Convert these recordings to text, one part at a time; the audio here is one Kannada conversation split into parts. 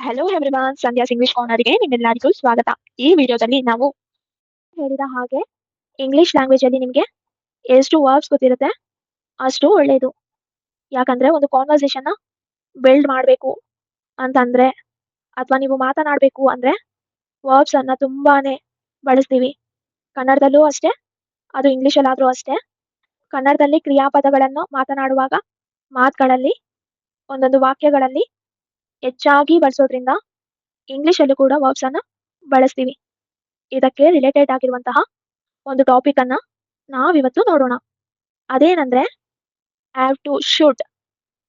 ಹಲೋ ಎವ್ರಿವಾನ್ ಸಂಧ್ಯಾಸ್ ಇಂಗ್ಲಿಷ್ ಕಾರ್ನರ್‌ಗೆ ನಿಮ್ಮೆಲ್ಲರಿಗೂ ಸ್ವಾಗತ. ಈ ವಿಡಿಯೋದಲ್ಲಿ ನಾವು ಹೇಳಿದ ಹಾಗೆ ಇಂಗ್ಲಿಷ್ ಲ್ಯಾಂಗ್ವೇಜ್ ಅಲ್ಲಿ ನಿಮ್ಗೆ ಎಷ್ಟು ವರ್ಬ್ಸ್ ಗೊತ್ತಿರುತ್ತೆ ಅಷ್ಟು ಒಳ್ಳೇದು. ಯಾಕಂದ್ರೆ ಒಂದು ಕಾನ್ವರ್ಸೇಷನ್‌ನ ಬಿಲ್ಡ್ ಮಾಡಬೇಕು ಅಂತಂದ್ರೆ ಅಥವಾ ನೀವು ಮಾತನಾಡಬೇಕು ಅಂದ್ರೆ ವರ್ಬ್ಸ್ ಅನ್ನ ತುಂಬಾನೇ ಬಳಸ್ತೀವಿ. ಕನ್ನಡದಲ್ಲೂ ಅಷ್ಟೇ, ಅದು ಇಂಗ್ಲಿಷಲ್ಲಾದ್ರೂ ಅಷ್ಟೇ. ಕನ್ನಡದಲ್ಲಿ ಕ್ರಿಯಾಪದಗಳನ್ನು ಮಾತನಾಡುವಾಗ ಮಾತುಗಳಲ್ಲಿ ಒಂದೊಂದು ವಾಕ್ಯಗಳಲ್ಲಿ ಹೆಚ್ಚಾಗಿ ಬಳಸೋದ್ರಿಂದ ಇಂಗ್ಲಿಷಲ್ಲೂ ಕೂಡ ವರ್ಬ್ಸ್ ಅನ್ನ ಬಳಸ್ತೀವಿ. ಇದಕ್ಕೆ ರಿಲೇಟೆಡ್ ಆಗಿರುವಂತಹ ಒಂದು ಟಾಪಿಕ್ ಅನ್ನ ನಾವಿವತ್ತು ನೋಡೋಣ. ಅದೇನಂದ್ರೆ ಹ್ಯಾವ್ ಟು, ಶುಡ್,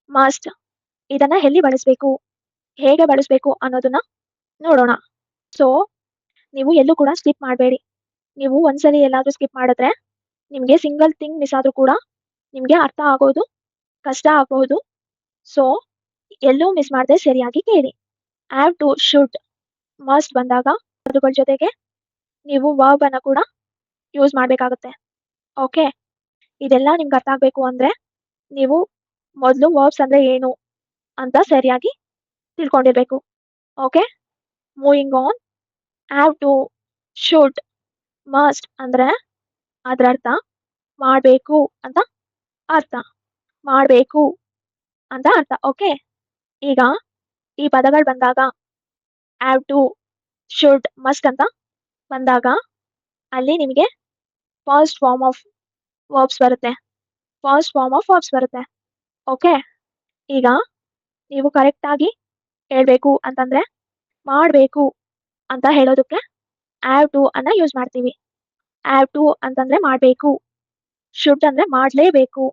ಮಸ್ಟ್ ಇದನ್ನ ಎಲ್ಲಿ ಬಳಸಬೇಕು, ಹೇಗೆ ಬಳಸಬೇಕು ಅನ್ನೋದನ್ನ ನೋಡೋಣ. ಸೊ ನೀವು ಎಲ್ಲೂ ಕೂಡ ಸ್ಕಿಪ್ ಮಾಡಬೇಡಿ. ನೀವು ಒಂದ್ಸಲಿ ಎಲ್ಲಾದ್ರೂ ಸ್ಕಿಪ್ ಮಾಡಿದ್ರೆ ನಿಮ್ಗೆ ಸಿಂಗಲ್ ಥಿಂಗ್ ಮಿಸ್ ಆದ್ರೂ ಕೂಡ ನಿಮ್ಗೆ ಅರ್ಥ ಆಗೋದು ಕಷ್ಟ ಆಗಬಹುದು. ಸೊ ಎಲ್ಲೂ ಮಿಸ್ ಮಾಡದೆ ಸರಿಯಾಗಿ ಕೇಳಿ. ಹ್ಯಾವ್ ಟು, ಶುಡ್, ಮಸ್ಟ್ ಬಂದಾಗ ಅದುಗಳ ಜೊತೆಗೆ ನೀವು ವರ್ಬ್ ಅನ್ನ ಕೂಡ ಯೂಸ್ ಮಾಡಬೇಕಾಗುತ್ತೆ ಓಕೆ ಇದೆಲ್ಲ ನಿಮ್ಗೆ ಅರ್ಥ ಆಗಬೇಕು ಅಂದ್ರೆ ನೀವು ಮೊದಲು ವರ್ಬ್ಸ್ ಅಂದ್ರೆ ಏನು ಅಂತ ಸರಿಯಾಗಿ ತಿಳ್ಕೊಂಡಿರಬೇಕು okay moving on have to, should, must ಅಂದ್ರೆ ಅದರ ಅರ್ಥ ಮಾಡಬೇಕು ಅಂತ ಅರ್ಥ. ಮಾಡಬೇಕು ಅಂತ ಅರ್ಥ. ಓಕೆ ಈಗ ಈ ಪದಗಳು ಬಂದಾಗ ಹ್ಯಾವ್ ಟು, ಶುಡ್, ಮಸ್ಕ್ ಅಂತ ಬಂದಾಗ ಅಲ್ಲಿ ನಿಮಗೆ ಫಸ್ಟ್ ಫಾರ್ಮ್ ಆಫ್ ವರ್ಬ್ಸ್ ಬರುತ್ತೆ. ಫಸ್ಟ್ ಫಾರ್ಮ್ ಆಫ್ ವರ್ಬ್ಸ್ ಬರುತ್ತೆ. ಓಕೆ ಈಗ ನೀವು ಕರೆಕ್ಟಾಗಿ ಹೇಳಬೇಕು ಅಂತಂದರೆ ಮಾಡಬೇಕು ಅಂತ ಹೇಳೋದಕ್ಕೆ ಹ್ಯಾವ್ ಟು ಅನ್ನ ಯೂಸ್ ಮಾಡ್ತೀವಿ. ಹ್ಯಾವ್ ಟು ಅಂತಂದರೆ ಮಾಡಬೇಕು ಶುಡ್ ಅಂದರೆ ಮಾಡಲೇಬೇಕು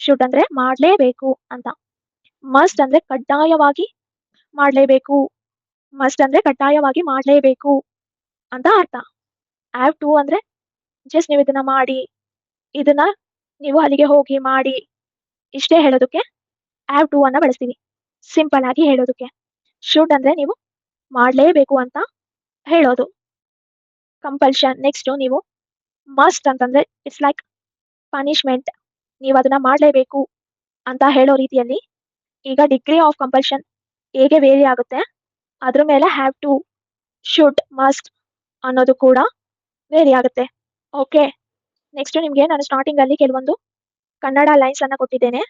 ಶುಡ್ ಅಂದರೆ ಮಾಡಲೇಬೇಕು ಅಂತ. ಮಸ್ಟ್ ಅಂದ್ರೆ ಕಡ್ಡಾಯವಾಗಿ ಮಾಡ್ಲೇಬೇಕು. ಮಸ್ಟ್ ಅಂದ್ರೆ ಕಡ್ಡಾಯವಾಗಿ ಮಾಡ್ಲೇಬೇಕು ಅಂತ ಅರ್ಥ. ಹ್ಯಾವ್ ಟು ಅಂದ್ರೆ ಜಸ್ಟ್ ನೀವು ಇದನ್ನ ಮಾಡಿ, ಇದನ್ನ ನೀವು ಅಲ್ಲಿಗೆ ಹೋಗಿ ಮಾಡಿ ಇಷ್ಟೇ ಹೇಳೋದಕ್ಕೆ ಹ್ಯಾವ್ ಟು ಅನ್ನ ಬಳಸ್ತೀವಿ. ಸಿಂಪಲ್ ಆಗಿ ಹೇಳೋದಕ್ಕೆ. ಶುಡ್ ಅಂದ್ರೆ ನೀವು ಮಾಡಲೇಬೇಕು ಅಂತ ಹೇಳೋದು. ಕಂಪಲ್ಷನ್ ನೆಕ್ಸ್ಟ್ ನೀವು ಮಸ್ಟ್ ಅಂತಂದ್ರೆ ಇಟ್ಸ್ ಲೈಕ್ ಪನಿಷ್ಮೆಂಟ್. ನೀವು ಅದನ್ನ ಮಾಡಲೇಬೇಕು ಅಂತ ಹೇಳೋ ರೀತಿಯಲ್ಲಿ ಈಗ ಡಿಗ್ರಿ ಆಫ್ ಕಂಪಲ್ಷನ್ ಹೇಗೆ ವೇರಿ ಆಗುತ್ತೆ ಅದ್ರ ಮೇಲೆ ಹ್ಯಾವ್ ಟು, ಶುಡ್, ಮಸ್ಟ್ ಅನ್ನೋದು ಕೂಡ ವೇರಿ ಆಗುತ್ತೆ. ಓಕೆ ನೆಕ್ಸ್ಟ್ ನಿಮಗೆ ನಾನು ಸ್ಟಾರ್ಟಿಂಗ್ ಅಲ್ಲಿ ಕೆಲವೊಂದು ಕನ್ನಡ ಲೈನ್ಸ್ ಅನ್ನ ಕೊಟ್ಟಿದ್ದೇನೆ.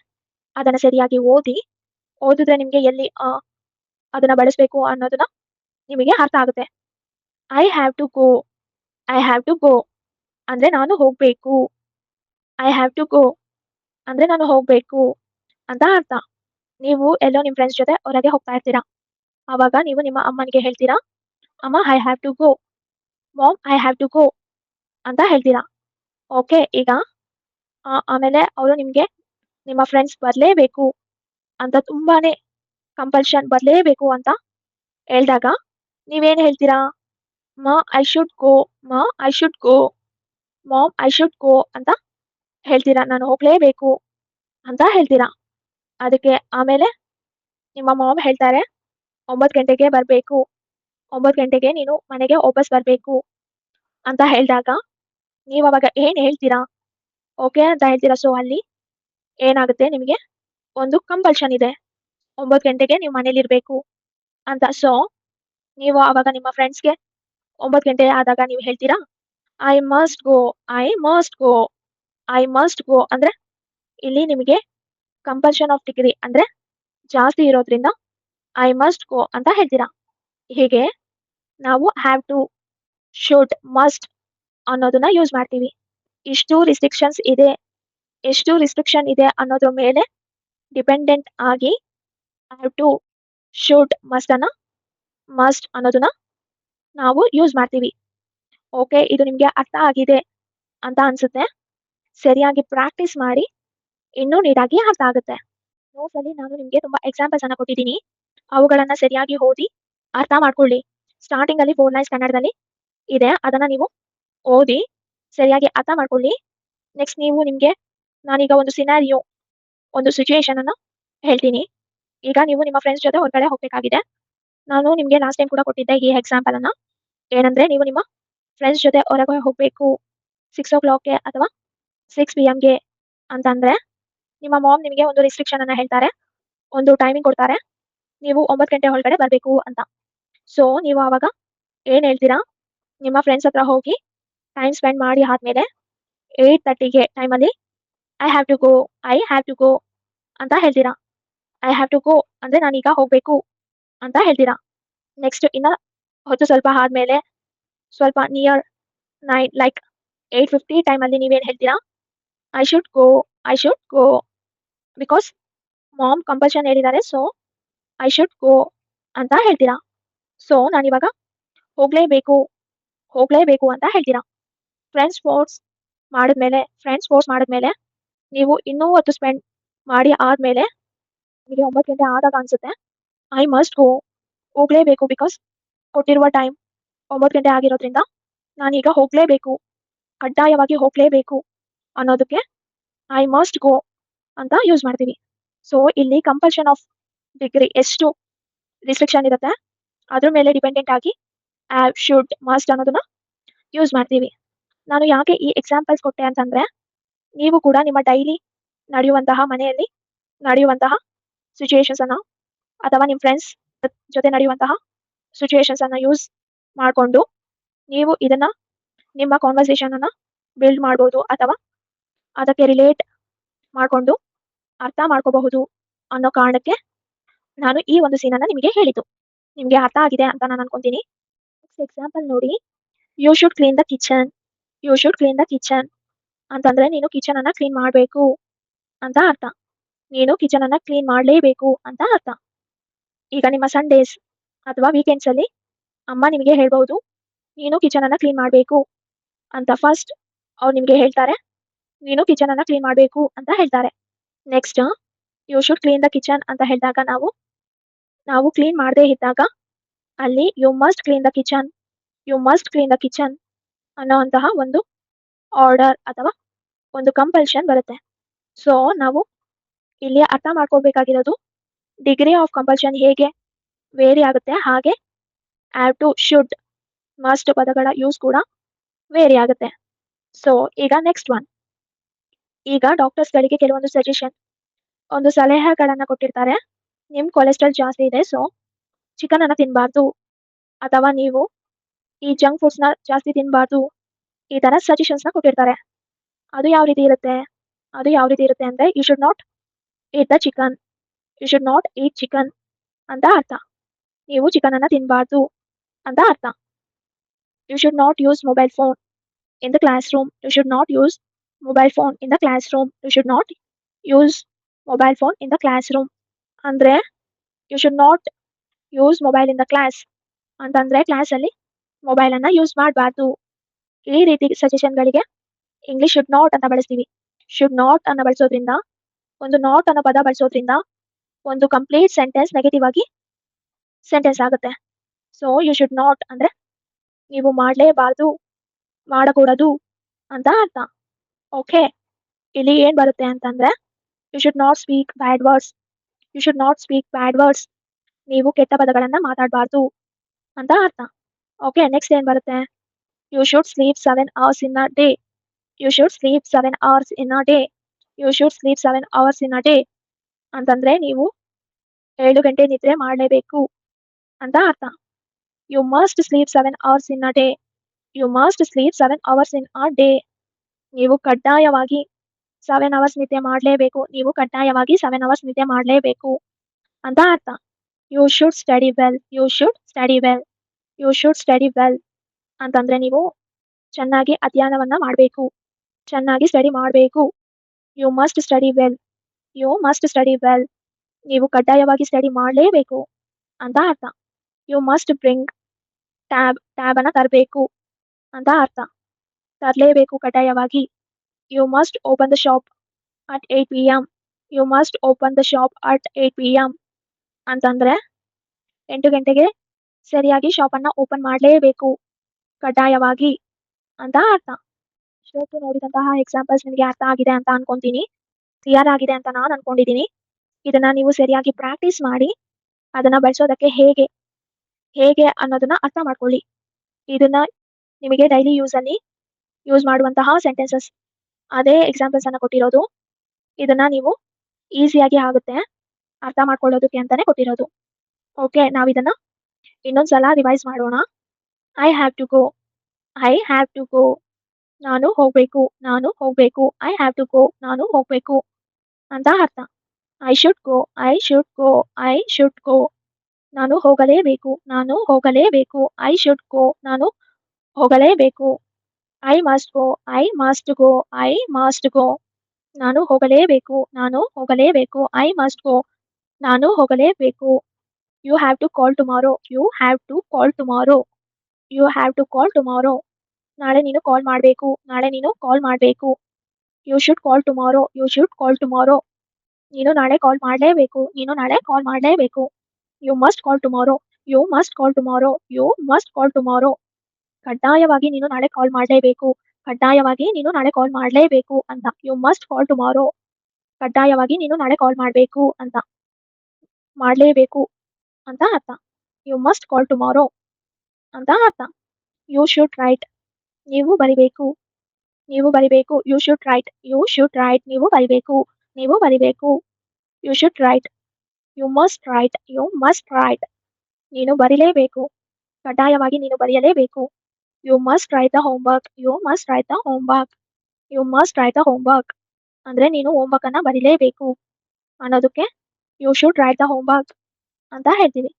ಅದನ್ನ ಸರಿಯಾಗಿ ಓದಿ. ಓದಿದ್ರೆ ನಿಮಗೆ ಎಲ್ಲಿ ಅದನ್ನು ಬಳಸಬೇಕು ಅನ್ನೋದನ್ನ ನಿಮಗೆ ಅರ್ಥ ಆಗುತ್ತೆ. I have to go, I have to go ಅಂದ್ರೆ ನಾನು ಹೋಗ್ಬೇಕು. ಐ ಹ್ಯಾವ್ ಟು ಗೋ ಅಂದ್ರೆ ನಾನು ಹೋಗ್ಬೇಕು ಅಂತ ಅರ್ಥ. ನೀವು ಎಲ್ಲೋ ನಿಮ್ಮ ಫ್ರೆಂಡ್ಸ್ ಜೊತೆ ಹೊರಗೆ ಹೋಗ್ತಾ ಇರ್ತೀರಾ. ಆವಾಗ ನೀವು ನಿಮ್ಮ ಅಮ್ಮನಿಗೆ ಹೇಳ್ತೀರಾ ಅಮ್ಮ I have to go, mom I have to go ಅಂತ ಹೇಳ್ತೀರಾ. ಓಕೆ ಈಗ ಆಮೇಲೆ ಅವರು ನಿಮಗೆ ನಿಮ್ಮ ಫ್ರೆಂಡ್ಸ್ ಬರಲೇಬೇಕು ಅಂತ ತುಂಬಾನೇ ಕಂಪಲ್ಷನ್ ಬರಲೇಬೇಕು ಅಂತ ಹೇಳಿದಾಗ ನೀವೇನು ಹೇಳ್ತೀರಾ? ಮ ಐ ಶುಡ್ ಗೋ, ಮ I should go, mom I should go ಅಂತ ಹೇಳ್ತೀರಾ. ನಾನು ಹೋಗಲೇಬೇಕು ಅಂತ ಹೇಳ್ತೀರಾ. ಅದಕ್ಕೆ ಆಮೇಲೆ ನಿಮ್ಮ ಮಾಮ್ ಹೇಳ್ತಾರೆ ಒಂಬತ್ತು ಗಂಟೆಗೆ ಬರಬೇಕು ಒಂಬತ್ತು ಗಂಟೆಗೆ ನೀನು ಮನೆಗೆ ವಾಪಸ್ ಬರಬೇಕು ಅಂತ ಹೇಳಿದಾಗ ನೀವು ಅವಾಗ ಏನು ಹೇಳ್ತೀರಾ? ಓಕೆ ಅಂತ ಹೇಳ್ತೀರಾ. ಸೊ ಅಲ್ಲಿ ಏನಾಗುತ್ತೆ ನಿಮಗೆ ಒಂದು ಕಂಪಲ್ಷನ್ ಇದೆ. ಒಂಬತ್ತು ಗಂಟೆಗೆ ನೀವು ಮನೇಲಿರಬೇಕು ಅಂತ. ಸೊ ನೀವು ಅವಾಗ ನಿಮ್ಮ ಫ್ರೆಂಡ್ಸ್‌ಗೆ ಒಂಬತ್ತು ಗಂಟೆ ಆದಾಗ ನೀವು ಹೇಳ್ತೀರಾ I must go, I must go, I must go ಅಂದರೆ ಇಲ್ಲಿ ನಿಮಗೆ ಕಂಪಲ್ಷನ್ ಆಫ್ ಡಿಗ್ರಿ ಅಂದ್ರೆ ಜಾಸ್ತಿ ಇರೋದ್ರಿಂದ ಐ ಮಸ್ಟ್ ಗೋ ಅಂತ ಹೇಳ್ತೀರಾ. ಹೀಗೆ ನಾವು ಹ್ಯಾವ್ ಟು, ಶುಡ್, ಮಸ್ಟ್ ಅನ್ನೋದನ್ನ ಯೂಸ್ ಮಾಡ್ತೀವಿ. ಇಷ್ಟು ರಿಸ್ಟ್ರಿಕ್ಷನ್ಸ್ ಇದೆ, ಎಷ್ಟು ರಿಸ್ಟ್ರಿಕ್ಷನ್ ಇದೆ ಅನ್ನೋದ್ರ ಮೇಲೆ ಡಿಪೆಂಡೆಂಟ್ ಆಗಿ ಹ್ಯಾವ್ ಟು, ಶುಡ್, ಮಸ್ಟ್ ಅನ್ನ ಮಸ್ಟ್ ಅನ್ನೋದನ್ನ ನಾವು ಯೂಸ್ ಮಾಡ್ತೀವಿ. ಓಕೆ ಇದು ನಿಮಗೆ ಅರ್ಥ ಆಗಿದೆ ಅಂತ ಅನ್ಸುತ್ತೆ. ಸರಿಯಾಗಿ ಪ್ರಾಕ್ಟೀಸ್ ಮಾಡಿ ಇನ್ನೂ ನೀಟಾಗಿ ಅರ್ಥ ಆಗುತ್ತೆ. ನೋಟ್ಸ್ ಅಲ್ಲಿ ನಾನು ನಿಮಗೆ ತುಂಬಾ ಎಕ್ಸಾಂಪಲ್ಸ್ ಅನ್ನ ಕೊಟ್ಟಿದ್ದೀನಿ. ಅವುಗಳನ್ನ ಸರಿಯಾಗಿ ಓದಿ ಅರ್ಥ ಮಾಡ್ಕೊಳ್ಳಿ. ಸ್ಟಾರ್ಟಿಂಗ್ ಅಲ್ಲಿ ಫೋರ್ ಲೈನ್ಸ್ ಕನ್ನಡದಲ್ಲಿ ಇದೆ. ಅದನ್ನ ನೀವು ಓದಿ ಸರಿಯಾಗಿ ಅರ್ಥ ಮಾಡ್ಕೊಳ್ಳಿ. ನೆಕ್ಸ್ಟ್ ನೀವು ನಿಮ್ಗೆ ನಾನೀಗ ಒಂದು ಸಿನಾರಿಯೋ ಒಂದು ಸಿಚುಯೇಷನ್ ಅನ್ನು ಹೇಳ್ತೀನಿ. ಈಗ ನೀವು ನಿಮ್ಮ ಫ್ರೆಂಡ್ಸ್ ಜೊತೆ ಹೊರಗಡೆ ಹೋಗ್ಬೇಕಾಗಿದೆ. ನಾನು ನಿಮ್ಗೆ ಲಾಸ್ಟ್ ಟೈಮ್ ಕೂಡ ಕೊಟ್ಟಿದ್ದೆ ಈ ಎಕ್ಸಾಂಪಲ್ ಅನ್ನ. ಏನಂದ್ರೆ ನೀವು ನಿಮ್ಮ ಫ್ರೆಂಡ್ಸ್ ಜೊತೆ ಹೊರಗೆ ಹೋಗ್ಬೇಕು ಸಿಕ್ಸ್ ಓ ಕ್ಲಾಕ್‌ಗೆ ಅಥವಾ ಸಿಕ್ಸ್ ಪಿ ಎಮ್‌ಗೆ ಅಂತಂದ್ರೆ ನಿಮ್ಮ ಮಾಮ್ ನಿಮಗೆ ಒಂದು ರಿಸ್ಟ್ರಿಕ್ಷನ್ ಅನ್ನ ಹೇಳ್ತಾರೆ. ಒಂದು ಟೈಮಿಂಗ್ ಕೊಡ್ತಾರೆ. ನೀವು ಒಂಬತ್ತು ಗಂಟೆ ಒಳಗಡೆ ಬರಬೇಕು ಅಂತ. ಸೊ ನೀವು ಅವಾಗ ಏನು ಹೇಳ್ತೀರಾ? ನಿಮ್ಮ ಫ್ರೆಂಡ್ಸ್ ಹತ್ರ ಹೋಗಿ ಟೈಮ್ ಸ್ಪೆಂಡ್ ಮಾಡಿ ಆದ್ಮೇಲೆ ಏಯ್ಟ್ ತರ್ಟಿಗೆ ಟೈಮಲ್ಲಿ I have to go I have to go ಅಂತ ಹೇಳ್ತೀರಾ? ಐ ಹ್ಯಾವ್ ಟು ಗೋ ಅಂದರೆ ನಾನೀಗ ಹೋಗಬೇಕು ಅಂತ ಹೇಳ್ತೀರಾ? ನೆಕ್ಸ್ಟ್ ಇನ್ನ ಹೊತ್ತು ಸ್ವಲ್ಪ ಆದ್ಮೇಲೆ ಸ್ವಲ್ಪ near night like eight fifty ಟೈಮಲ್ಲಿ ನೀವೇನು ಹೇಳ್ತೀರಾ? I should go I should go because mom compulsion ಹೇಳಿದ್ದಾರೆ ಸೊ ಐ ಶುಡ್ ಗೋ ಅಂತ ಹೇಳ್ತೀರಾ? ಸೊ ನಾನಿವಾಗ ಹೋಗಲೇಬೇಕು ಹೋಗಲೇಬೇಕು ಅಂತ ಹೇಳ್ತೀರಾ? ಫ್ರೆಂಡ್ಸ್ ಸ್ಪೋರ್ಟ್ಸ್ ಮಾಡಿದ್ಮೇಲೆ ಫ್ರೆಂಡ್ಸ್ ಸ್ಪೋರ್ಟ್ಸ್ ಮಾಡಿದ್ಮೇಲೆ ನೀವು ಇನ್ನೂ ಹೊತ್ತು ಸ್ಪೆಂಡ್ ಮಾಡಿ ಆದಮೇಲೆ ನಿಮಗೆ ಒಂಬತ್ತು ಗಂಟೆ ಆದಾಗ ಅನಿಸುತ್ತೆ ಐ ಮಸ್ಟ್ ಗೋ ಹೋಗಲೇಬೇಕು ಬಿಕಾಸ್ ಕೊಟ್ಟಿರುವ ಟೈಮ್ ಒಂಬತ್ತು ಗಂಟೆ ಆಗಿರೋದ್ರಿಂದ ನಾನೀಗ ಹೋಗಲೇಬೇಕು, ಕಡ್ಡಾಯವಾಗಿ ಹೋಗಲೇಬೇಕು ಅನ್ನೋದಕ್ಕೆ ಐ ಮಸ್ಟ್ ಗೋ ಅಂತ ಯೂಸ್ ಮಾಡ್ತೀವಿ. ಸೊ ಇಲ್ಲಿ ಕಂಪಲ್ಷನ್ ಆಫ್ ಡಿಗ್ರಿ ಎಷ್ಟು ರಿಸ್ಟ್ರಿಕ್ಷನ್ ಇರುತ್ತೆ, ಅದ್ರ ಮೇಲೆ ಡಿಪೆಂಡೆಂಟ್ ಆಗಿ ಆ್ಯವ್ ಶುಡ್ ಮಸ್ಟ್ ಅನ್ನೋದನ್ನ ಯೂಸ್ ಮಾಡ್ತೀವಿ. ನಾನು ಯಾಕೆ ಈ ಎಕ್ಸಾಂಪಲ್ಸ್ ಕೊಟ್ಟೆ ಅಂತಂದ್ರೆ, ನೀವು ಕೂಡ ನಿಮ್ಮ ಡೈಲಿ ನಡೆಯುವಂತಹ ಮನೆಯಲ್ಲಿ ನಡೆಯುವಂತಹ ಸಿಚುಯೇಷನ್ಸ್ ಅನ್ನ, ಅಥವಾ ನಿಮ್ಮ ಫ್ರೆಂಡ್ಸ್ ಜೊತೆ ನಡೆಯುವಂತಹ ಸಿಚುಯೇಷನ್ಸ್ ಅನ್ನ ಯೂಸ್ ಮಾಡಿಕೊಂಡು, ನೀವು ಇದನ್ನ ನಿಮ್ಮ ಕಾನ್ವರ್ಸೇಷನ್ ಅನ್ನ ಬಿಲ್ಡ್ ಮಾಡ್ಬೋದು, ಅಥವಾ ಅದಕ್ಕೆ ರಿಲೇಟ್ ಮಾಡಿಕೊಂಡು ಅರ್ಥ ಮಾಡ್ಕೋಬಹುದು ಅನ್ನೋ ಕಾರಣಕ್ಕೆ ನಾನು ಈ ಒಂದು ಸೀನನ್ನ ನಿಮಗೆ ಹೇಳಿದ್ದು. ನಿಮಗೆ ಅರ್ಥ ಆಗಿದೆ ಅಂತ ನಾನು ಅನ್ಕೊಂತೀನಿ. ಎಕ್ಸಾಂಪಲ್ ನೋಡಿ. You should clean the kitchen you should clean the kitchen ಅಂತಂದ್ರೆ ನೀನು ಕಿಚನ್ ಅನ್ನ ಕ್ಲೀನ್ ಮಾಡಬೇಕು ಅಂತ ಅರ್ಥ. ನೀನು ಕಿಚನ್ ಅನ್ನ ಕ್ಲೀನ್ ಮಾಡಲೇಬೇಕು ಅಂತ ಅರ್ಥ. ಈಗ ನಿಮ್ಮ ಸಂಡೇಸ್ ಅಥವಾ ವೀಕೆಂಡ್ಸ್ ಅಲ್ಲಿ ಅಮ್ಮ ನಿಮಗೆ ಹೇಳ್ಬಹುದು, ನೀನು ಕಿಚನ್ ಅನ್ನ ಕ್ಲೀನ್ ಮಾಡಬೇಕು ಅಂತ ಫಸ್ಟ್ ಅವ್ರು ನಿಮಗೆ ಹೇಳ್ತಾರೆ. ನೀನು ಕಿಚನ್ ಅನ್ನ ಕ್ಲೀನ್ ಮಾಡಬೇಕು ಅಂತ ಹೇಳ್ತಾರೆ. Next you should clean the kitchen ಅಂತ ಹೇಳಿದಾಗ ನಾವು ನಾವು ಕ್ಲೀನ್ ಮಾಡದೇ ಇದ್ದಾಗ ಅಲ್ಲಿ you must clean the kitchen you must clean the kitchen ಅನ್ನೋಂತಹ ಒಂದು ಆರ್ಡರ್ ಅಥವಾ ಒಂದು ಕಂಪಲ್ಷನ್ ಬರುತ್ತೆ. ಸೊ ನಾವು ಇಲ್ಲಿ ಅರ್ಥ ಮಾಡ್ಕೋಬೇಕಾಗಿರೋದು ಡಿಗ್ರಿ ಆಫ್ ಕಂಪಲ್ಷನ್ ಹೇಗೆ ವೇರಿ ಆಗುತ್ತೆ, ಹಾಗೆ ಆ್ಯಡ್ ಟು ಶುಡ್ ಮಸ್ಟ್ ಪದಗಳ ಯೂಸ್ ಕೂಡ ವೇರಿ ಆಗುತ್ತೆ. ಸೊ ಈಗ ನೆಕ್ಸ್ಟ್ ಒನ್ ಈಗ ಡಾಕ್ಟರ್ಸ್ ಗಳಿಗೆ ಕೆಲವೊಂದು ಸಜೆಷನ್ ಒಂದು ಸಲಹೆಗಳನ್ನ ಕೊಟ್ಟಿರ್ತಾರೆ. ನಿಮ್ ಕೊಲೆಸ್ಟ್ರಾಲ್ ಜಾಸ್ತಿ ಇದೆ ಸೊ ಚಿಕನ್ ಅನ್ನ ತಿನ್ನಬಾರ್ದು ಅಥವಾ ನೀವು ಈ ಜಂಕ್ ಫುಡ್ಸ್ನ ಜಾಸ್ತಿ ತಿನ್ನಬಾರ್ದು ಈ ತರ ಸಜೆಷನ್ಸ್ನ ಕೊಟ್ಟಿರ್ತಾರೆ. ಅದು ಯಾವ ರೀತಿ ಇರುತ್ತೆ? ಅದು ಯಾವ ರೀತಿ ಇರುತ್ತೆ ಅಂದ್ರೆ you should not eat the chicken you should not eat chicken ಅಂತ ಅರ್ಥ. ನೀವು ಚಿಕನ್ ಅನ್ನ ತಿನ್ನಬಾರ್ದು ಅಂತ ಅರ್ಥ. You should not use mobile phone in the classroom you should not use mobile in the classroom you should not use mobile phone in the classroom ಅಂದ್ರೆ you should not use mobile in the class ಅಂತಂದ್ರೆ ಕ್ಲಾಸಲ್ಲಿ ಮೊಬೈಲನ್ನು ಯೂಸ್ ಮಾಡಬಾರ್ದು. ಈ ರೀತಿ ಸಜೆಷನ್ಗಳಿಗೆ ಇಂಗ್ಲಿಷ್ ಶುಡ್ ನಾಟ್ ಅಂತ ಬಳಸ್ತೀವಿ. ಶುಡ್ ನಾಟ್ ಅನ್ನ ಬಳಸೋದ್ರಿಂದ, ಒಂದು ನಾಟ್ ಅನ್ನೋ ಪದ ಬಳಸೋದ್ರಿಂದ ಒಂದು ಕಂಪ್ಲೀಟ್ ಸೆಂಟೆನ್ಸ್ ನೆಗೆಟಿವ್ ಆಗಿ ಸೆಂಟೆನ್ಸ್ ಆಗುತ್ತೆ. ಸೊ ಯು ಶುಡ್ ನಾಟ್ ಅಂದ್ರೆ ನೀವು ಮಾಡಲೇಬಾರ್ದು, ಮಾಡಕೂಡದು ಅಂತ ಅರ್ಥ. ಓಕೆ ಇಲ್ಲಿ ಏನ್ ಬರುತ್ತೆ ಅಂತಂದ್ರೆ you should not speak bad words you should not speak bad words ನೀವು ಕೆಟ್ಟ ಪದಗಳನ್ನ ಮಾತಾಡಬಾರ್ದು ಅಂತ ಅರ್ಥ. ಓಕೆ ನೆಕ್ಸ್ಟ್ ಏನ್ ಬರುತ್ತೆ? You should sleep seven hours in a day you should sleep seven hours in a day you should sleep seven hours in a day ಅಂತಂದ್ರೆ ನೀವು ಏಳು ಗಂಟೆ ನಿದ್ರೆ ಮಾಡಲೇಬೇಕು ಅಂತ ಅರ್ಥ. You must sleep seven hours in a day you must sleep seven hours in a day ನೀವು ಕಡ್ಡಾಯವಾಗಿ ಸೆವೆನ್ ಅವರ್ಸ್ ನಿದ್ದೆ ಮಾಡಲೇಬೇಕು. ನೀವು ಕಡ್ಡಾಯವಾಗಿ ಸೆವೆನ್ ಅವರ್ಸ್ ನಿದ್ದೆ ಮಾಡಲೇಬೇಕು ಅಂತ ಅರ್ಥ. You should study well you should study well you should study well ಅಂತಂದ್ರೆ ನೀವು ಚೆನ್ನಾಗಿ ಅಧ್ಯಯನವನ್ನ ಮಾಡಬೇಕು. ಚೆನ್ನಾಗಿ ಸ್ಟಡಿ ಮಾಡಬೇಕು. You must study well you must study well ನೀವು ಕಡ್ಡಾಯವಾಗಿ ಸ್ಟಡಿ ಮಾಡಲೇಬೇಕು ಅಂತ ಅರ್ಥ. You must bring tab tab ಅನ್ನ ತರಬೇಕು ಅಂತ ಅರ್ಥ. ತರಲೇಬೇಕು ಕಡ್ಡಾಯವಾಗಿ. You must open the shop at eight P M you must open the shop at eight P M ಅಂತಂದ್ರೆ ಎಂಟು ಗಂಟೆಗೆ ಸರಿಯಾಗಿ ಶಾಪ್ ಅನ್ನ ಓಪನ್ ಮಾಡಲೇಬೇಕು ಕಡ್ಡಾಯವಾಗಿ ಅಂತ ಅರ್ಥ. ಇಷ್ಟೊತ್ತು ನೋಡಿದಂತಹ ಎಕ್ಸಾಂಪಲ್ಸ್ ನಿಮಗೆ ಅರ್ಥ ಆಗಿದೆ ಅಂತ ಅನ್ಕೊಂತೀನಿ. ಕ್ಲಿಯರ್ ಆಗಿದೆ ಅಂತ ನಾನು ಅನ್ಕೊಂಡಿದ್ದೀನಿ ಇದನ್ನ ನೀವು ಸರಿಯಾಗಿ ಪ್ರಾಕ್ಟೀಸ್ ಮಾಡಿ ಅದನ್ನ ಬಳಸೋದಕ್ಕೆ ಹೇಗೆ? ಹೇಗೆ ಅನ್ನೋದನ್ನ ಅರ್ಥ ಮಾಡ್ಕೊಳ್ಳಿ. ಇದನ್ನ ನಿಮಗೆ ಡೈಲಿ ಯೂಸ್ ಅಲ್ಲಿ ಯೂಸ್ ಮಾಡುವಂತಹ ಸೆಂಟೆನ್ಸಸ್ ಅದೇ ಎಕ್ಸಾಂಪಲ್ಸ್ ಅನ್ನ ಕೊಟ್ಟಿರೋದು. ಇದನ್ನ ನೀವು ಈಸಿಯಾಗಿ ಆಗುತ್ತೆ. ಅರ್ಥ ಮಾಡ್ಕೊಳ್ಳೋದಕ್ಕೆ ಅಂತಾನೆ ಕೊಟ್ಟಿರೋದು. ಓಕೆ ನಾವಿದನ್ನ ಇನ್ನೊಂದ್ಸಲ ರಿವೈಸ್ ಮಾಡೋಣ. I have to go I have to go ನಾನು ಹೋಗ್ಬೇಕು. ನಾನು ಹೋಗ್ಬೇಕು. ಐ ಹ್ಯಾವ್ ಟು ಗೋ ನಾನು ಹೋಗ್ಬೇಕು. ಅಂತ ಅರ್ಥ. I should go I should go I should go ನಾನು ಹೋಗಲೇಬೇಕು. ನಾನು ಹೋಗಲೇಬೇಕು. ಐ ಶುಡ್ ಗೋ ನಾನು ಹೋಗಲೇಬೇಕು. I must go I must go I must go ನಾನು ಹೋಗಲೇಬೇಕು ನಾನು ಹೋಗಲೇಬೇಕು ಐ ಮಸ್ಟ್ ಗೋ ನಾನು ಹೋಗಲೇಬೇಕು. You have to call tomorrow you have to call tomorrow you have to call tomorrow ನಾಳೆ ನೀನು ಕಾಲ್ ಮಾಡಬೇಕು, ನಾಳೆ ನೀನು ಕಾಲ್ ಮಾಡಬೇಕು. You should call tomorrow you should call tomorrow ನೀನು ನಾಳೆ ಕಾಲ್ ಮಾಡಲೇಬೇಕು, ನೀನು ನಾಳೆ ಕಾಲ್ ಮಾಡಲೇಬೇಕು. You must call tomorrow you must call tomorrow you must call tomorrow ಕಡ್ಡಾಯವಾಗಿ ನೀನು ನಾಳೆ ಕಾಲ್ ಮಾಡಲೇಬೇಕು. ಕಡ್ಡಾಯವಾಗಿ ನೀನು ನಾಳೆ ಕಾಲ್ ಮಾಡಲೇಬೇಕು ಅಂತ. ಯು ಮಸ್ಟ್ ಕಾಲ್ ಟುಮಾರೋ ಕಡ್ಡಾಯವಾಗಿ ನೀನು ನಾಳೆ ಕಾಲ್ ಮಾಡಬೇಕು ಅಂತ. ಮಾಡಲೇಬೇಕು ಅಂತ ಅರ್ಥ. ಯು ಮಸ್ಟ್ ಕಾಲ್ ಟುಮಾರೋ ಅಂತ ಅರ್ಥ. ಯು ಶುಡ್ ರೈಟ್ ನೀವು ಬರಿಬೇಕು. ನೀವು ಬರಿಬೇಕು. You should write you should write ನೀವು ಬರಿಬೇಕು. ನೀವು ಬರಿಬೇಕು. You should write you must write you must write ನೀನು ಬರಿಲೇಬೇಕು. ಕಡ್ಡಾಯವಾಗಿ ನೀನು ಬರೆಯಲೇಬೇಕು. You must write the homework you must write the homework you must write the homework ಅಂದ್ರೆ ನೀನು ಹೋಮ್ವರ್ಕ್ ಅನ್ನ ಬರೀಲೇಬೇಕು. ಅನ್ನೋದಕ್ಕೆ you should write the homework ಅಂತ ಹೇಳ್ತೀವಿ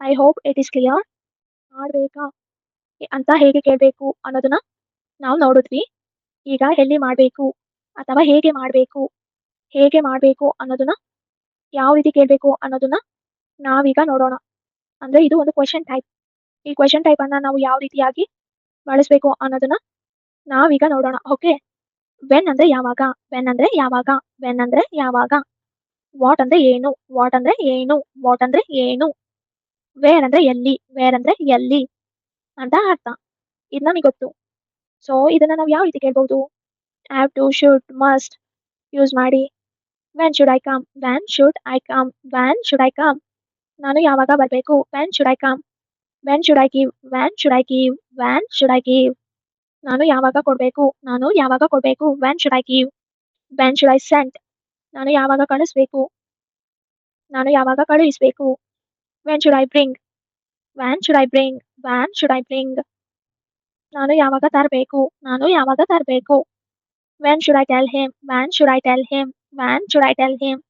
I hope it is clear ಮಾಡಬೇಕಾ? ಅಂತ ಹೇಗೆ ಕೇಳಬೇಕು ಅನ್ನೋದನ್ನ ನಾವು ನೋಡಿದ್ವಿ. ಈಗ ಎಲ್ಲಿ ಮಾಡಬೇಕು ಅಥವಾ ಹೇಗೆ ಮಾಡಬೇಕು? ಹೇಗೆ ಮಾಡಬೇಕು ಅನ್ನೋದನ್ನ ಯಾವ ರೀತಿ ಕೇಳಬೇಕು ಅನ್ನೋದನ್ನ ನಾವೀಗ ನೋಡೋಣ. ಅಂದ್ರೆ ಇದು ಒಂದು ಕ್ವೆಶನ್ ಟೈಪ್ ಈ ಕ್ವೆಶನ್ ಟೈಪ್ ಅನ್ನ ನಾವು ಯಾವ ರೀತಿಯಾಗಿ ಬಳಸಬೇಕು ಅನ್ನೋದನ್ನ ನಾವೀಗ ನೋಡೋಣ ಓಕೆ ವೆನ್ ಅಂದ್ರೆ ಯಾವಾಗ? ವೆನ್ ಅಂದ್ರೆ ಯಾವಾಗ? ವೆನ್ ಅಂದ್ರೆ ಯಾವಾಗ? ವಾಟ್ ಅಂದ್ರೆ ಏನು? ವಾಟ್ ಅಂದ್ರೆ ಏನು? ವಾಟ್ ಅಂದ್ರೆ ಏನು? ವೇರ್ ಅಂದ್ರೆ ಎಲ್ಲಿ? ವೇರ್ ಅಂದ್ರೆ ಎಲ್ಲಿ? ಅಂತ ಅರ್ಥ. ಇದು ನಮಗೆ ಗೊತ್ತು. ಸೊ ಇದನ್ನ ನಾವು ಯಾವ ರೀತಿ ಕೇಳ್ಬಹುದು have to should must use ಮಾಡಿ. When should I come when should I come when should I come ನಾನು ಯಾವಾಗ ಬರಬೇಕು? When should I come when should I give when should I give when should I give ನಾನು ಯಾವಾಗ ಕೊಡಬೇಕು ನಾನು ಯಾವಾಗ ಕೊಡಬೇಕು when should I give when should I sent ನಾನು ಯಾವಾಗ ಕಳಿಸ್ಬೇಕು ನಾನು ಯಾವಾಗ ಕಳುಹಿಸಬೇಕು when should I bring when should I bring when should I bring ನಾನು ಯಾವಾಗ ತರಬೇಕು ನಾನು ಯಾವಾಗ ತರಬೇಕು when should I tell him when should I tell him when should I tell him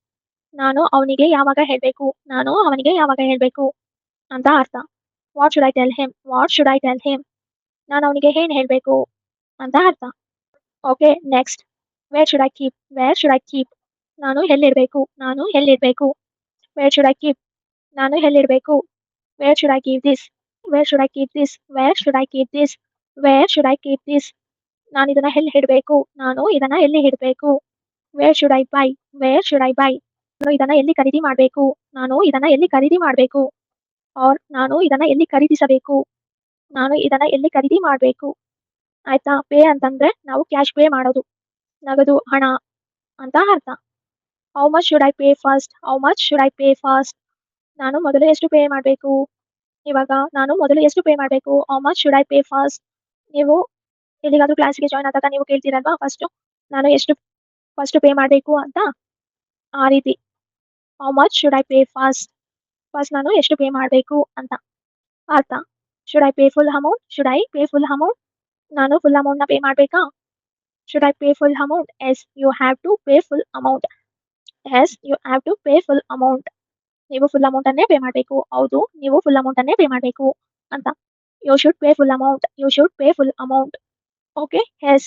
ನಾನು ಅವನಿಗೆ ಯಾವಾಗ ಹೇಳಬೇಕು ನಾನು ಅವನಿಗೆ ಯಾವಾಗ ಹೇಳಬೇಕು ಅಂತ ಅರ್ಥ what should I tell him what should I tell him ನಾನು ಅವನಿಗೆ ಏನ್ ಹೇಳಬೇಕು ಅಂತ ಅರ್ಥ okay next where should I keep where should I keep ನಾನು ಎಲ್ಲಿಡಬೇಕು ನಾನು ಎಲ್ಲಿಡಬೇಕು ವೇರ್ ಶುಡ್ ಐ ಕೀಪ್ ನಾನು ಎಲ್ಲಿಡಬೇಕು where should I keep this where should I keep this where should I keep this where should I keep this ನಾನು ಇದನ್ನ ಎಲ್ಲಿ ಇಡಬೇಕು ನಾನು ಇದನ್ನ ಎಲ್ಲಿ ಇಡಬೇಕು where should I buy where should I buy ನಾನು ಇದನ್ನ ಎಲ್ಲಿ ಖರೀದಿ ಮಾಡಬೇಕು ನಾನು ಇದನ್ನ ಎಲ್ಲಿ ಖರೀದಿ ಮಾಡಬೇಕು ಆರ್ ನಾನು ಇದನ್ನ ಎಲ್ಲಿ ಖರೀದಿಸಬೇಕು? ನಾನು ಇದನ್ನ ಎಲ್ಲಿ ಖರೀದಿ ಮಾಡಬೇಕು? ಆಯ್ತಾ? ಪೇ ಅಂತಂದ್ರೆ ನಾವು ಕ್ಯಾಶ್ ಪೇ ಮಾಡೋದು. ನಗದು ಹಣ ಅಂತ ಅರ್ಥ. How much should I pay first how much should I pay first ನಾನು ಮೊದಲು ಎಷ್ಟು ಪೇ ಮಾಡಬೇಕು? ಇವಾಗ ನಾನು ಮೊದಲು ಎಷ್ಟು ಪೇ ಮಾಡಬೇಕು? How much should I pay first ನೀವು ಎಲ್ಲಿಗಾದ್ರೂ ಕ್ಲಾಸಿಗೆ ಜಾಯ್ನ್ ಆದಾಗ ನೀವು ಕೇಳ್ತೀರಲ್ವಾ? ಫಸ್ಟ್ ನಾನು ಎಷ್ಟು ಫಸ್ಟ್ ಪೇ ಮಾಡಬೇಕು ಅಂತ ಆ ರೀತಿ. How much should I pay first first ನಾನು ಎಷ್ಟು ಪೇ ಮಾಡಬೇಕು ಅಂತ ಅರ್ಥ should I pay full amount should I pay full amount ನಾನು ಫುಲ್ ಅಮೌಂಟ್ನ ಪೇ ಮಾಡಬೇಕಾ should I pay full amount yes you have to pay full amount yes you have to pay full amount ನೀವು ಫುಲ್ ಅಮೌಂಟ್ ಅನ್ನೇ ಪೇ ಮಾಡಬೇಕು ಹೌದು ನೀವು ಫುಲ್ ಅಮೌಂಟ್ ಅನ್ನೇ ಪೇ ಮಾಡಬೇಕು ಅಂತ you should pay full amount you should pay full amount okay yes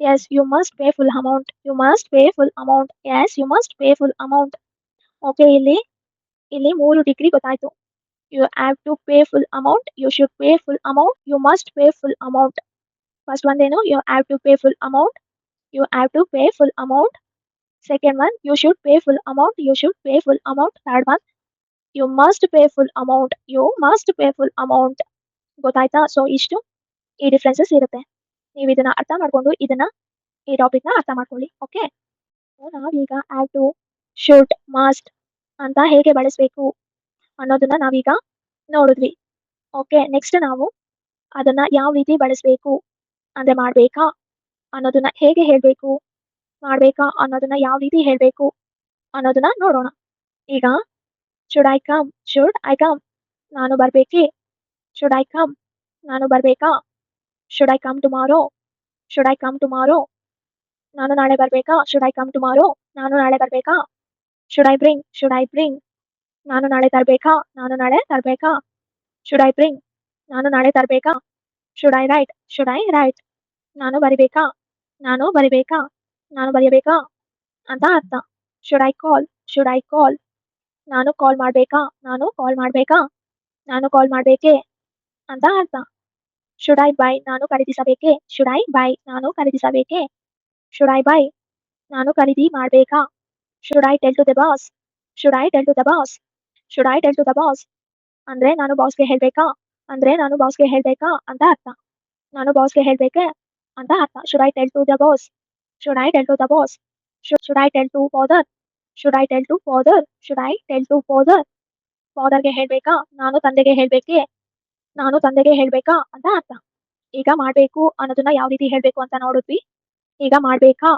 yes you must pay full amount you must pay full amount yes you must pay full amount okay ಇಲ್ಲಿ ಇಲ್ಲಿ ಮೂರು ಡಿಗ್ರಿ ಗೊತ್ತಾಯ್ತು. You have to pay full amount you should pay full amount you must pay full amount first ಒಂದೇನು you have to pay full amount you have to pay full amount second one you should pay full amount you should pay full amount third one you must pay full amount you must pay full amount ಗೊತ್ತಾಯ್ತಾ? ಸೊ ಇಷ್ಟು ಈ ಡಿಫ್ರೆನ್ಸಸ್ ಇರುತ್ತೆ. ನೀವು ಇದನ್ನ ಅರ್ಥ ಮಾಡ್ಕೊಂಡು ಇದನ್ನ ಈ ಟಾಪಿಕ್ನ ಅರ್ಥ ಮಾಡ್ಕೊಳ್ಳಿ. ಓಕೆ ನಾವೀಗ ಹ್ಯಾವ್ ಟು ಶುಡ್ ಮಸ್ಟ್ ಅಂತ ಹೇಗೆ ಬಳಸಬೇಕು ಅನ್ನೋದನ್ನ ನಾವೀಗ ನೋಡಿದ್ವಿ. ಓಕೆ ನೆಕ್ಸ್ಟ್ ನಾವು ಅದನ್ನ ಯಾವ ರೀತಿ ಬಳಸಬೇಕು ಅಂದ್ರೆ ಮಾಡ್ಬೇಕಾ ಅನ್ನೋದನ್ನ ಹೇಗೆ ಹೇಳ್ಬೇಕು, ಮಾಡ್ಬೇಕಾ ಅನ್ನೋದನ್ನ ಯಾವ ರೀತಿ ಹೇಳ್ಬೇಕು ಅನ್ನೋದನ್ನ ನೋಡೋಣ. ಈಗ should I come should I come ನಾನು ಬರ್ಬೇಕಿ? ಶುಡ್ ಐ ಕಮ್ ನಾನು ಬರ್ಬೇಕಾ? Should I come tomorrow should I come tomorrow ನಾನು ನಾಳೆ ಬರ್ಬೇಕಾ? ಶುಡ್ ಐ ಕಮ್ ಟುಮಾರೋ ನಾನು ನಾಳೆ ಬರ್ಬೇಕಾ? Should I bring should I bring ನಾನು ನಾಳೆ ತರಬೇಕಾ? ನಾನು ನಾಳೆ ತರಬೇಕಾ? ಶುಡ್ ಐ ಬ್ರಿಂಗ್ ನಾನು ನಾಳೆ ತರಬೇಕಾ? Should I write should I write ನಾನು ಬರಿಬೇಕಾ? ನಾನು ಬರಿಬೇಕಾ? ನಾನು ಬರೆಯಬೇಕಾ? ಅಂತ ಅರ್ಥ. Should I call should I call ನಾನು ಕಾಲ್ ಮಾಡಬೇಕಾ? ನಾನು ಕಾಲ್ ಮಾಡಬೇಕಾ? ನಾನು ಕಾಲ್ ಮಾಡಬೇಕೆ? ಅಂತ ಅರ್ಥ. ಶುಡ್ ಐ ಬೈ ನಾನು ಖರೀದಿಸಬೇಕೆ? ಶುಡ್ ಐ ಬೈ ನಾನು ಖರೀದಿಸಬೇಕೆ? ಶುಡ್ ಐ ಬೈ ನಾನು ಖರೀದಿ ಮಾಡಬೇಕಾ? Should I tell to the boss should I tell to the boss should I tell to the boss ಅಂದ್ರೆ ನಾನು ಬಾಸ್ಗೆ ಹೇಳ್ಬೇಕಾ ಅಂದ್ರೆ ನಾನು ಬಾಸ್ಗೆ ಹೇಳ್ಬೇಕಾ ಅಂತ ಅರ್ಥ ನಾನು ಬಾಸ್ಗೆ ಹೇಳ್ಬೇಕೆ ಅಂತ ಅರ್ಥ should I tell to the boss should I tell to the boss should I tell to father should I tell to father should I tell to father ಫಾದರ್ಗೆ ಹೇಳ್ಬೇಕಾ ನಾನು ತಂದೆಗೆ ಹೇಳ್ಬೇಕೆ ನಾನು ತಂದೆಗೆ ಹೇಳ್ಬೇಕಾ ಅಂತ ಅರ್ಥ ಈಗ ಮಾಡ್ಬೇಕು ಅನ್ನೋದನ್ನ ಯಾವ ರೀತಿ ಹೇಳ್ಬೇಕು ಅಂತ ನೋಡಿದ್ವಿ ಈಗ ಮಾಡ್ಬೇಕಾ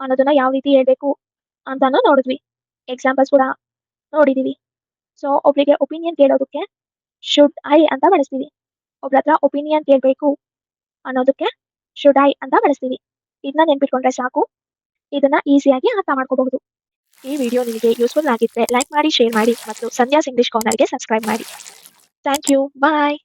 ಅನ್ನೋದನ್ನ ಯಾವ ರೀತಿ ಹೇಳ್ಬೇಕು ಅಂತಾನು ನೋಡಿದ್ವಿ. ಎಕ್ಸಾಂಪಲ್ಸ್ ಕೂಡ ನೋಡಿದೀವಿ. ಸೊ ಒಬ್ರಿಗೆ ಒಪಿನಿಯನ್ ಕೇಳೋದಕ್ಕೆ ಶುಡ್ ಐ ಅಂತ ಬಳಸ್ತೀವಿ. ಒಬ್ರ ಹತ್ರ ಒಪಿನಿಯನ್ ಕೇಳಬೇಕು ಅನ್ನೋದಕ್ಕೆ ಶುಡ್ ಐ ಅಂತ ಬಳಸ್ತೀವಿ. ಇದನ್ನ ನೆನ್ಪಿಟ್ಕೊಂಡ್ರೆ ಸಾಕು. ಇದನ್ನ ಈಸಿಯಾಗಿ ಅರ್ಥ ಮಾಡ್ಕೋಬಹುದು. ಈ ವಿಡಿಯೋ ನಿಮಗೆ ಯೂಸ್ಫುಲ್ ಆಗಿದ್ರೆ ಲೈಕ್ ಮಾಡಿ ಶೇರ್ ಮಾಡಿ ಮತ್ತು ಸಂಧ್ಯಾಸ್ ಇಂಗ್ಲಿಷ್ ಕಾರ್ನರ್ಗೆ ಸಬ್ಸ್ಕ್ರೈಬ್ ಮಾಡಿ. Thank you bye